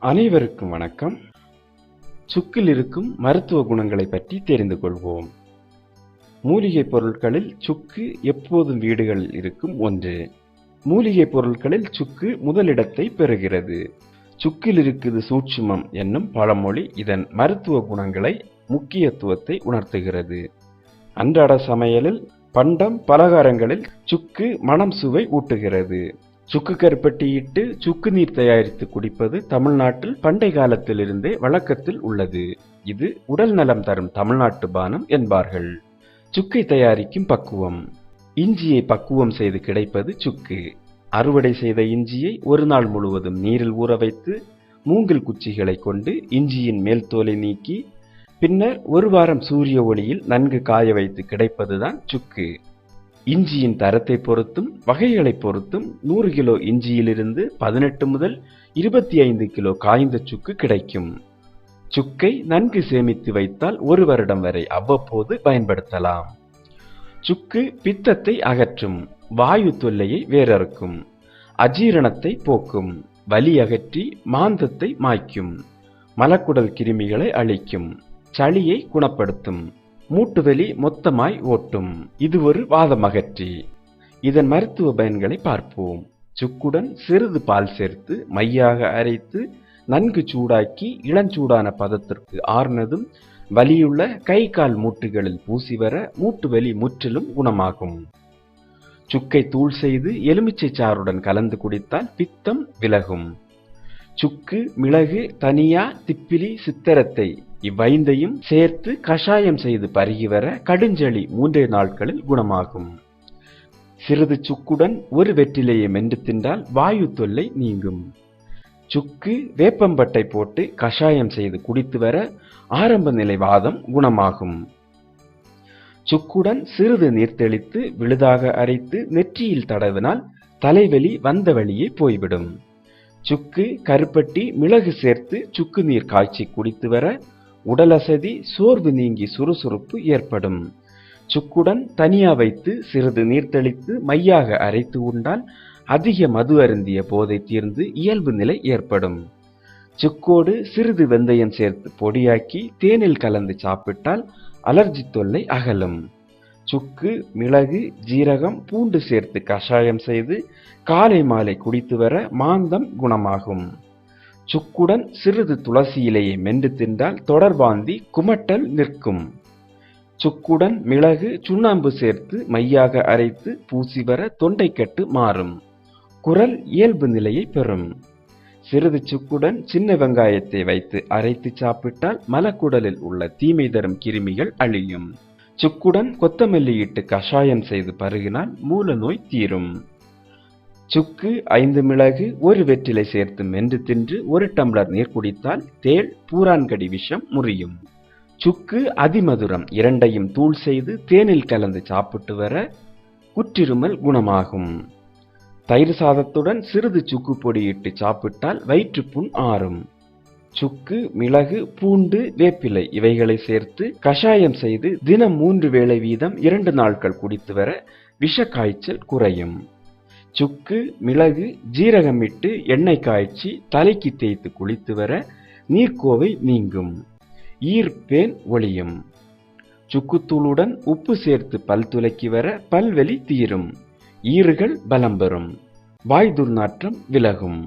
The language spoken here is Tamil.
அனைவருக்கும் வணக்கம். சுக்கில் இருக்கும் மருத்துவ குணங்களை பற்றி தெரிந்து கொள்வோம். மூலிகை பொருட்களில் சுக்கு எப்போதும் வீடுகளில் இருக்கும் ஒன்று. மூலிகைப் பொருட்களில் சுக்கு முதலிடத்தை பெறுகிறது. சுக்கில் இருக்குது சூட்சுமம் என்னும் பழமொழி இதன் மருத்துவ குணங்களை முக்கியத்துவத்தை உணர்த்துகிறது. அன்றாட சமையலில் பண்டம் பலகாரங்களில் சுக்கு மனம் சுவை ஊட்டுகிறது. சுக்கு கருப்பட்டியிட்டு சுக்கு நீர் தயாரித்து குடிப்பது தமிழ்நாட்டில் பண்டை காலத்திலிருந்தே வழக்கத்தில் உள்ளது. இது உடல் நலம் தரும் தமிழ்நாட்டு பானம் என்பார்கள். சுக்கை தயாரிக்கும் பக்குவம். இஞ்சியை பக்குவம் செய்து கிடைப்பது சுக்கு. அறுவடை செய்த இஞ்சியை ஒரு நாள் முழுவதும் நீரில் ஊற வைத்து மூங்கில் குச்சிகளை கொண்டு இஞ்சியின் மேல் தோலை நீக்கி பின்னர் ஒரு வாரம் சூரிய ஒளியில் நன்கு காய வைத்து கிடைப்பதுதான் சுக்கு. இஞ்சியின் தரத்தை பொறுத்தும் வகைகளை பொறுத்தும் நூறு கிலோ இஞ்சியிலிருந்து பதினெட்டு முதல் இருபத்தி ஐந்து கிலோ காய்ந்த சுக்கு கிடைக்கும். சுக்கை நன்கு சேமித்து வைத்தால் ஒரு வருடம் வரை அவ்வப்போது பயன்படுத்தலாம். சுக்கு பித்தத்தை அகற்றும் வாயு தொல்லையை வேறறுக்கும் அஜீரணத்தை போக்கும் வலி அகற்றி மாந்தத்தை மாய்க்கும் மலக்குடல் கிருமிகளை அழிக்கும் சளியை குணப்படுத்தும். மூட்டுவலி மொத்தமாய் ஓட்டும். இது ஒரு வாதமகற்றி. இதன் மருத்துவ பயன்களை பார்ப்போம். சுக்குடன் சிறிது பால் சேர்த்து மையாக அரைத்து நன்கு சூடாக்கி இளஞ்சூடான பதத்திற்கு ஆர்னதும் வலியுள்ள கை கால் மூட்டுகளில் பூசி வர மூட்டு வலி முற்றிலும் குணமாகும். சுக்கை தூள் செய்து எலுமிச்சை சாறுடன் கலந்து குடித்தால் பித்தம் விலகும். சுக்கு மிளகு தனியா திப்பிலி சித்தரத்தை இவ்வைந்தையும் சேர்த்து கஷாயம் செய்து பருகி வர கடுஞ்சளி மூன்றே நாட்களில் குணமாகும். சிறிது சுக்குடன் ஒரு வெற்றிலையை மென்று தின்றால் வாயு தொல்லை நீங்கும். சுக்கு வேப்பம்பட்டை போட்டு கஷாயம் செய்து குடித்து வர ஆரம்ப நிலை வாதம் குணமாகும். சுக்குடன் சிறிது நீர் தெளித்து விழுதாக அரைத்து நெற்றியில் தடவினால் தலைவலி வந்த வழியே போய்விடும். சுக்கு கருப்பட்டி மிளகு சேர்த்து சுக்கு நீர் காய்ச்சி குடித்து வர உடலசதி சோர்வு நீங்கி சுறுசுறுப்பு ஏற்படும். சுக்குடன் தனியா வைத்து சிறிது நீர் தெளித்து மையாக அரைத்து உண்டால் அதிக மது அருந்திய போதை தீர்ந்து இயல்பு நிலை ஏற்படும். சுக்கோடு சிறிது வெந்தயம் சேர்த்து பொடியாக்கி தேனில் கலந்து சாப்பிட்டால் அலர்ஜி தொல்லை அகலும். சுக்கு மிளகு ஜீரகம் பூண்டு சேர்த்து கஷாயம் செய்து காலை மாலை குடித்து வர மாந்தம் குணமாகும். சுக்குடன் சிறிது துளசி இலையை மென்று தின்றால் தொடர்பாந்தி குமட்டல் நிற்கும். சுக்குடன் மிளகு சுண்ணாம்பு சேர்த்து மையாக அரைத்து பூசி வர தொண்டைக்கட்டு மாறும். குரல் இயல்பு நிலையை பெறும். சிறிது சுக்குடன் சின்ன வெங்காயத்தை வைத்து அரைத்து சாப்பிட்டால் மலக்குடலில் உள்ள தீமை தரும் கிருமிகள் அழியும். சுக்குடன் கொத்தமல்லியிட்டு கஷாயம் செய்து பருகினால் மூல நோய் தீரும். சுக்கு ஐந்து மிளகு ஒரு வெற்றிலை சேர்த்து மென்று தின்று ஒரு டம்ளர் நீர் குடித்தால் தேள் பூரான்கடி விஷம் முறியும். சுக்கு அதிமதுரம் இரண்டையும் தூள் செய்து தேனில் கலந்து சாப்பிட்டு வர குற்றிருமல் குணமாகும். தயிர் சாதத்துடன் சிறிது சுக்கு பொடியிட்டு சாப்பிட்டால் வயிற்றுப்புண் ஆறும். சுக்கு மிளகு பூண்டு வேப்பிலை இவைகளை சேர்த்து கஷாயம் செய்து தினம் மூன்று வேளை வீதம் இரண்டு நாட்கள் குடித்து வர விஷ காய்ச்சல் குறையும். சுக்கு மிளகு ஜீரகமிட்டு எண்ணெய் காய்ச்சி தலைக்கு தேய்த்து குளித்து வர நீர்க்கோவை நீங்கும். ஈர்ப்பேன் ஒளியும். சுக்குத்தூளுடன் உப்பு சேர்த்து பல் துலக்கி வர பல்வலி தீரும். ஈறுகள் பலம் பெறும். வாய் துர்நாற்றம் விலகும்.